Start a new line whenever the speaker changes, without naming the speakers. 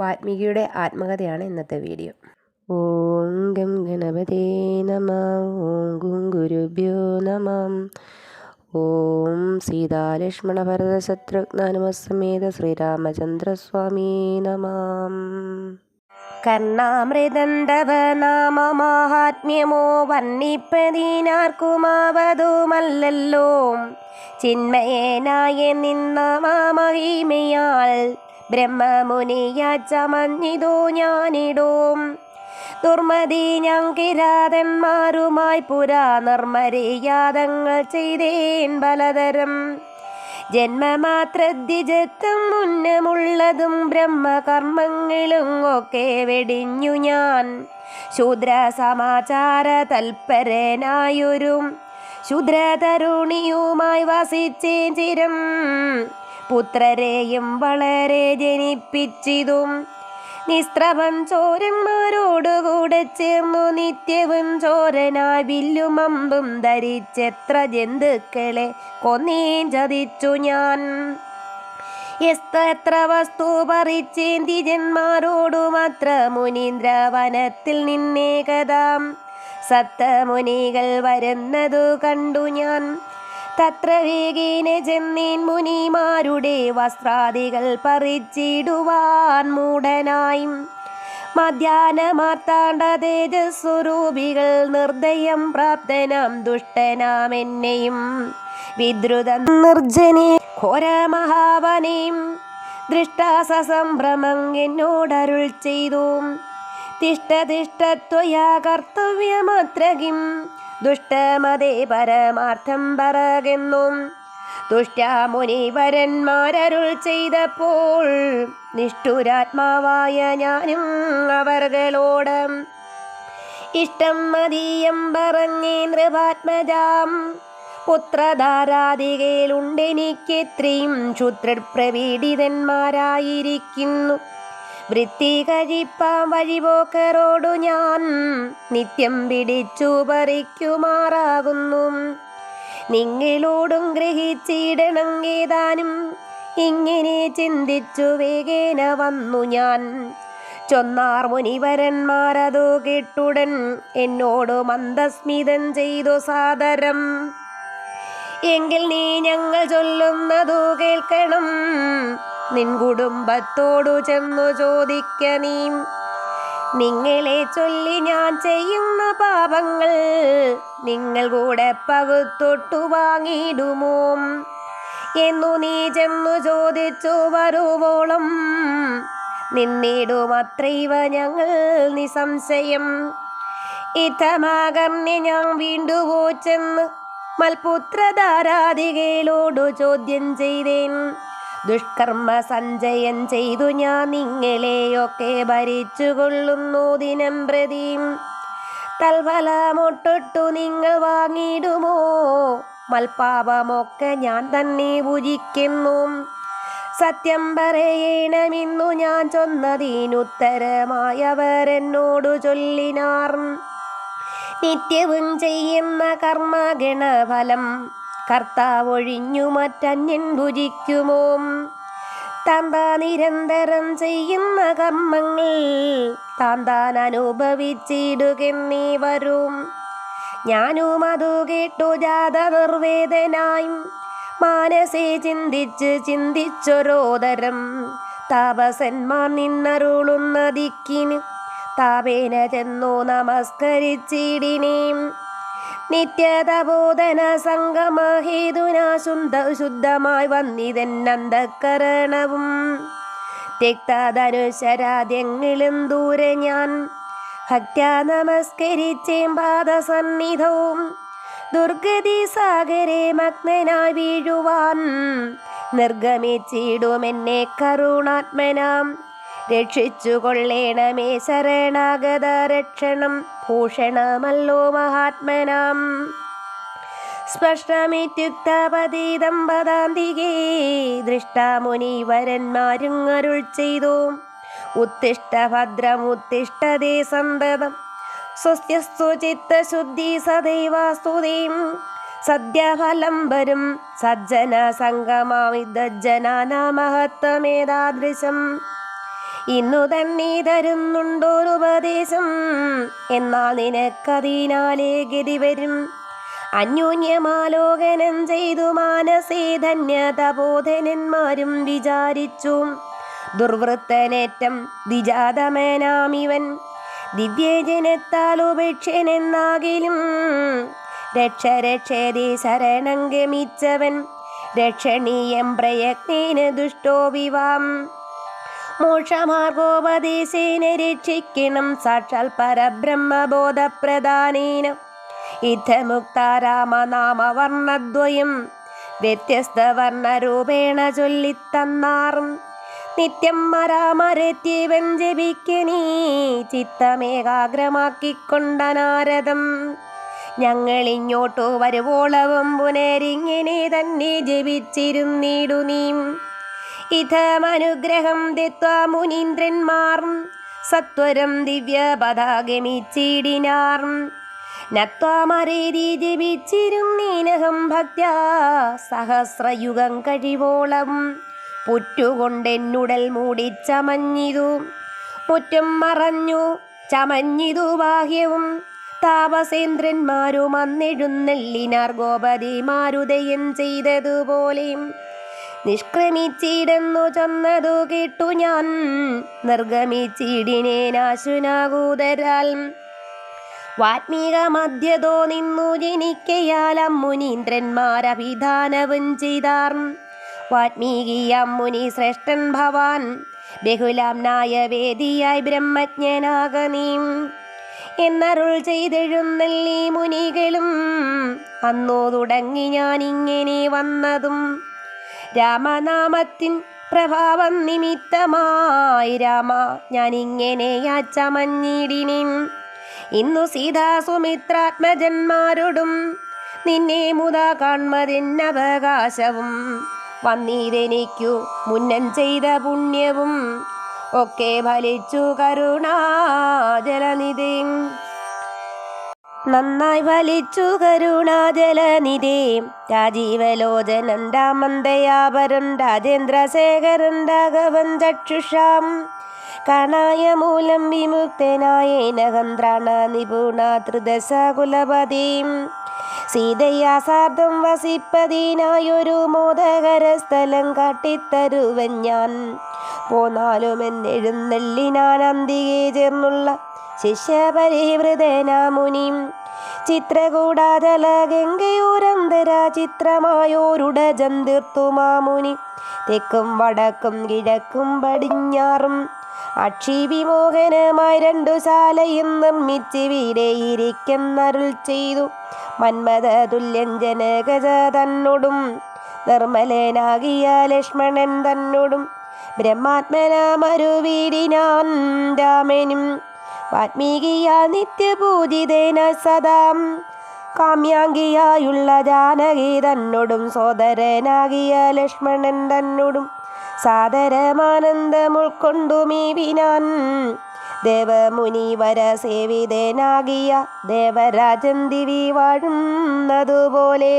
വാൽമീകിയുടെ ആത്മകഥയാണ് ഇന്നത്തെ വീഡിയോ. ഓം ഗം ഗണപതേ നമ ഓം ഗും ഗുരുഭ്യോ നമ. ഓം സീതാലക്ഷ്മണ ഭരത ശത്രുഘ്നമസമേത ശ്രീരാമചന്ദ്രസ്വാമി നമാം. കർണാമൃതന്തവ നാമമാഹാത്മ്യമോ വർണിപ്പതിനാർക്കുമാവതുമല്ലല്ലോ ചിന്മയേനായ നിന്ന മഹിമയാൽ ബ്രഹ്മമുനിയ ചമഞ്ഞിതോ ഞാനിടും. ദുർമതി ഞാൻ കിരാതന്മാരുമായി പുരാ നിർമ്മര്യാദങ്ങൾ ചെയ്തേൻ പലതരം. ജന്മമാത്രജത്തും മുന്നമുള്ളതും ബ്രഹ്മകർമ്മങ്ങളും ഒക്കെ വെടിഞ്ഞു ഞാൻ. ശൂദ്ര സമാചാര തൽപരനായൊരു വസിച്ചേ ചിരം. പുത്രരെയും വളരെ ജനിപ്പിച്ചിതും നിസ്ത്രവം ചോരന്മാരോടുകൂടെ ചേർന്നു നിത്യവും ചോരനായി വില്ലും അമ്പും ധരിച്ചെത്ര ജന്തുക്കളെ കൊന്നേൻ ചതിച്ചു ഞാൻ. എത്ര വസ്തു പറിച്ചേന്തി ജന്മാരോടുമത്ര മുനീന്ദ്ര വനത്തിൽ നിന്നേകതാം സത്തമുനികൾ വരുന്നതു കണ്ടു ഞാൻ. തത്ര വേഗേന ചെന്നീൻ മുനിമാരുടെ വസ്ത്രാദികൾ പറിച്ചിടുവാൻ മൂടനായി മധ്യാനമാർത്താണ്ട തേജസ്വരൂപികൾ നിർദ്ദയം പ്രാപ്തനാം ദുഷ്ടനാം എന്നെയും. വിദ്രുത നിർജനെ ഘോരമഹാവനെയും ദൃഷ്ടാസംഭ്രമം എന്നോടരുൾ ചെയ്തു. തിഷ്ടതിഷ്ടത്വയാ കർത്തവ്യമത്രകിം. ദുഷ്ടമതേ പരമാർത്ഥം പറകുന്നു ദുഷ്ടമുനിവരന്മാരരുൾ ചെയ്തപ്പോൾ നിഷ്ഠുരാത്മാവായ ഞാനും അവർകളോട് ഇഷ്ടം മതീയം നൃപാത്മജാം പുത്രധാരാദികയിലുണ്ടെനിക്കെത്രയും ക്ഷുത്രപ്രവീഡിതന്മാരായിരിക്കുന്നു വൃത്തി വഴിപോക്കരോടു ഞാൻ നിത്യം പിടിച്ചു പറിക്കുമാറാകുന്നു. നിങ്ങളോടും ഗ്രഹിച്ചിടണം ഏതാനും ഇങ്ങനെ ചിന്തിച്ചു വേഗേന വന്നു ഞാൻ. ചൊന്നാർ മുനിവരന്മാരതു കേട്ടുടൻ എന്നോട് മന്ദസ്മിതം ചെയ്തു സാദരം. എങ്കിൽ നീ ഞങ്ങൾ ചൊല്ലുന്നതു കേൾക്കണം. നിൻ കുടുംബത്തോടു ചെന്നു ചോദിക്ക നീ. നിങ്ങളെ ചൊല്ലി ഞാൻ ചെയ്യുന്ന പാപങ്ങൾ നിങ്ങൾ കൂടെ പകുത്തൊട്ടു വാങ്ങിയിടുമോ? എന്നു നീ ചെന്നു ചോദിച്ചു വരുവോളം. നിന്നിടുമത്രൈവ ഞങ്ങൾ നിസംശയം. ഇത്തമാകർണ്യ ഞാൻ വീണ്ടുപോ ചെന്ന് മൽപുത്രധാരാധികയിലോടു ചോദ്യം ചെയ്തേൻ. ദുഷ്കർമ്മ സഞ്ചയം ചെയ്തു ഞാൻ നിങ്ങളെയൊക്കെ ഭരിച്ചുകൊള്ളുന്നു ദിനം പ്രതിയും തൽഫലമൊട്ടിട്ടു നിങ്ങൾ വാങ്ങിയിടുമോ? മൽപാപമൊക്കെ ഞാൻ തന്നെ ഭുജിക്കുന്നു. സത്യം പറയണമെന്നു ഞാൻ ചൊന്നതിനുത്തരമായവരെന്നോടു ചൊല്ലിനാർ. നിത്യവും ചെയ്യുന്ന കർമ്മഗണഫലം കർത്താവൊഴിഞ്ഞു മറ്റന്യൻ ഭുജിക്കുമോ. താന്താ നിരന്തരം ചെയ്യുന്ന കർമ്മങ്ങൾ താന്താൻ അനുഭവിച്ചിടുകെന്നീ വരും. ഞാനും അതു കേട്ടു ജാത നിർവേദനായും മാനസി ചിന്തിച്ച് ചിന്തിച്ചൊരോദരം. താപസന്മാർ നിന്നരുളുന്ന ദിക്കിന് താപേന ചെന്നു നമസ്കരിച്ചിടിനേം. നിത്യതബോധന സംഗമഹേതുന ശുദ്ധ ശുദ്ധമായി വന്നിതെന്നന്തക്കരണവും തെക്തധനുശരാദ്യങ്ങളും ദൂരെ ഞാൻ ഭക്ത നമസ്കരിച്ചേം പാദസന്നിധവും. ദുർഗതി സാഗരെ മഗ്നനായി വീഴുവാൻ നിർഗമിച്ചിടുമെന്നെ കരുണാത്മനാം. രക്ഷിച്ചു കൊള്ളേണമേ ശരണാഗത രക്ഷണം ഭൂഷണമല്ലോ മഹാത്മനാം. സ്പഷ്ടമിത്യുക്തപതീതം പദാന്തികേ ദൃഷ്ടാമുനിവരന്മാരും അരുൾ ചെയ്തു. ഉത്തിഷ്ട ഭദ്രമുത്തിഷ്ടതേ സന്തതം. സ്വസ്യസ്തു ചിത്തശുദ്ധി സദൈവാസ്തുതീം. സദ്യഫലം വരും സജ്ജന സംഗമാവിദ്ജനാനാ മഹത്വമേതാദൃശം ഇന്നു തന്നെ തരുന്നുണ്ടോരുപദേശം എന്നാൽ നിനക്കതിനാലേ ഗതി വരും. അന്യോന്യമാലോകനം ചെയ്തു മാനസേ ധന്യതബോധനന്മാരും വിചാരിച്ചു. ദുർവൃത്തനേറ്റം വിജാതമേനാമിവൻ ദിവ്യജനത്താൽ ഉപേക്ഷനെന്നാകിലും രക്ഷ രക്ഷതി ശരണം ഗമിച്ചവൻ രക്ഷണീയം പ്രയത്നേന ദുഷ്ടോ വിവാം. മോക്ഷമാർഗോപദേശേന രക്ഷിക്കണം. സാക്ഷാൽ പരബ്രഹ്മബോധപ്രധാനേന ഇത്തമുക്ത രാമനാമവർണദ്വയം വ്യത്യസ്ത വർണരൂപേണ ചൊല്ലിത്തന്നാറും. നിത്യം മരാമരത്യവൻ ജപിക്കനീ ചിത്തമേകാഗ്രമാക്കിക്കൊണ്ട നാരദം ഞങ്ങളിങ്ങോട്ടു വരുവോളവും പുനരിങ്ങനെ തന്നെ ജപിച്ചിരുന്നിടു നീ ഇതമനുഗ്രഹം ദത്വാ മുനീന്ദ്രന്മാർ. സത്വരം ദിവ്യ പതാകമിച്ചിടിനാർ ജപിച്ചിരുന്നീനഹം ഭക്ത്യാ സഹസ്രയുഗം കഴിവോളം. പുറ്റുകൊണ്ടെന്നുടൽ മൂടിച്ചമഞ്ഞിതു. മുറ്റം മറഞ്ഞു ചമഞ്ഞിതു ബാഹ്യവും. താപസേന്ദ്രന്മാരും അന്നെഴുന്നള്ളിനാർ ഗോപതിമാരുദയം ചെയ്തതുപോലെ. നിഷ്ക്രമിച്ചിടുന്നു ചൊന്നതു കേട്ടു ഞാൻ. നിർഗമിച്ചിടിനെ നാശുനാകൂതരാൽ. വാത്മീക മധ്യതോ നിന്നു ജനിക്കയാലം മുനീന്ദ്രന്മാരഭിധാനവും ചെയ്താർ. വാത്മീകിയാം മുനി ശ്രേഷ്ഠൻ ഭവാൻ ബഹുലാം നായവേദിയായി വേദിയായി നീം. എന്നരുൾ ചെയ്തെഴുന്നള്ളി മുനികളും അന്നോ തുടങ്ങി ഞാൻ ഇങ്ങനെ വന്നതും. രാമനാമത്തിൻ പ്രഭാവം നിമിത്തമായി രാമ ഞാനിങ്ങനെ ഇങ്ങനെ യാച്ചമഞ്ഞിടിനിൻ ഇന്നു സീതാ സുമിത്രാത്മജന്മാരോടും നിന്നെ മുതാ കാൺമതിന്നവകാശവും വന്നീതെനിക്കു മുന്നം ചെയ്ത പുണ്യവും ഒക്കെ ഫലിച്ചു കരുണാജലനിധി നന്നായി വലിച്ചു കരുണാജലനിധി. രാജേന്ദ്രശേഖരൻ രാഘവൻ ചക്ഷുഷാം. കണായ മൂലം വിമുക്തനായേനഹന്ത്രാണ നിപുണ ത്രിദശ കുലപതിയും സീതയാസാർദ്ധം വസിപ്പതിനായൊരു മോദകര സ്ഥലം കാട്ടിത്തരുവൻ ഞാൻ. പോന്നാലും എന്നെഴുന്നള്ളിനാൻ അന്തികെ ചേർന്നുള്ള ശിഷ്യപരിവൃതന മുനിം ചിത്രകൂടാചല ജന്തിർത്തു ചിത്രമായോരുടെ ജന്തിർത്തുമാമുനി തെക്കും വടക്കും കിഴക്കും പടിഞ്ഞാറും അക്ഷിവിമോഹനമായി രണ്ടു ശാലയും നിർമ്മിച്ച് വീരയിരിക്കുന്നരുൾ ചെയ്തു. മന്മത തുല്യൻ ജനകജ തന്നോടും നിർമ്മലനാകിയ ലക്ഷ്മണൻ തന്നോടും ബ്രഹ്മാത്മനാമരുവീടിനാൻ രാമനും വാത്മീകിയ നിത്യപൂജിതേന സദാം. കാമ്യാംഗിയായുള്ള ജാനകി തന്നോടും സോദരനാകിയ ലക്ഷ്മണൻ തന്നോടും സാദരമാനന്ദം ഉൾക്കൊണ്ടു ഉൾക്കൊണ്ടുമീവിനാൻ ദേവമുനിവര സേവിതനാകിയ ദേവരാജൻ ദിവി വാഴുന്നതുപോലെ.